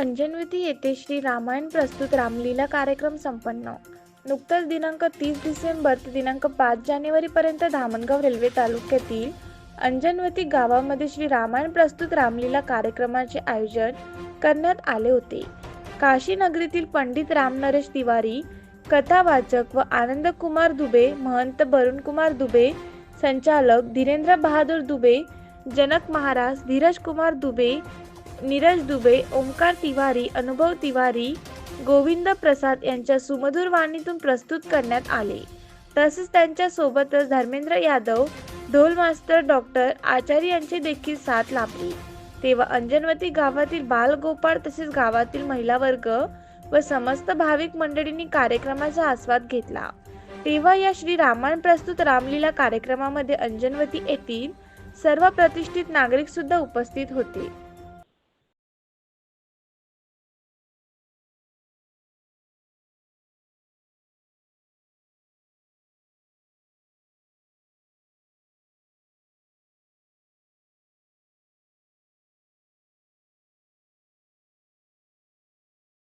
अंजनवती येथे श्री रामायण प्रस्तुत रामलीला कार्यक्रम संपन्न. नुकताच दिनांक तीस डिसेंबर ते दिनांक पाच जानेवारीपर्यंत धामणगाव रेल्वे तालुक्यातील अंजनवती गावामध्ये श्री रामायण प्रस्तुत रामलीला कार्यक्रमाचे आयोजन करण्यात आले होते. काशी नगरीतील पंडित रामनरेश तिवारी कथावाचक व आनंद कुमार दुबे महंत बरुण कुमार दुबे संचालक धीरेंद्र बहादूर दुबे जनक महाराज धीरज कुमार दुबे नीरज दुबे ओमकार तिवारी अनुभव तिवारी गोविंद प्रसाद यांच्या सुमधुर वाणीतून प्रस्तुत करण्यात आले. तसेच त्यांच्या सोबतच धर्मेंद्र यादव ढोल मास्टर डॉक्टर आचार्य यांची देखील साथ लाभली. तेव्हा अंजनवती गावातील बालगोपाळ तसेच गावातील महिला वर्ग व समस्त भाविक मंडळींनी कार्यक्रमाचा आस्वाद घेतला. तेव्हा या श्री रामायण प्रस्तुत रामलीला कार्यक्रमामध्ये अंजनवती येथील सर्व प्रतिष्ठित नागरिक सुद्धा उपस्थित होते.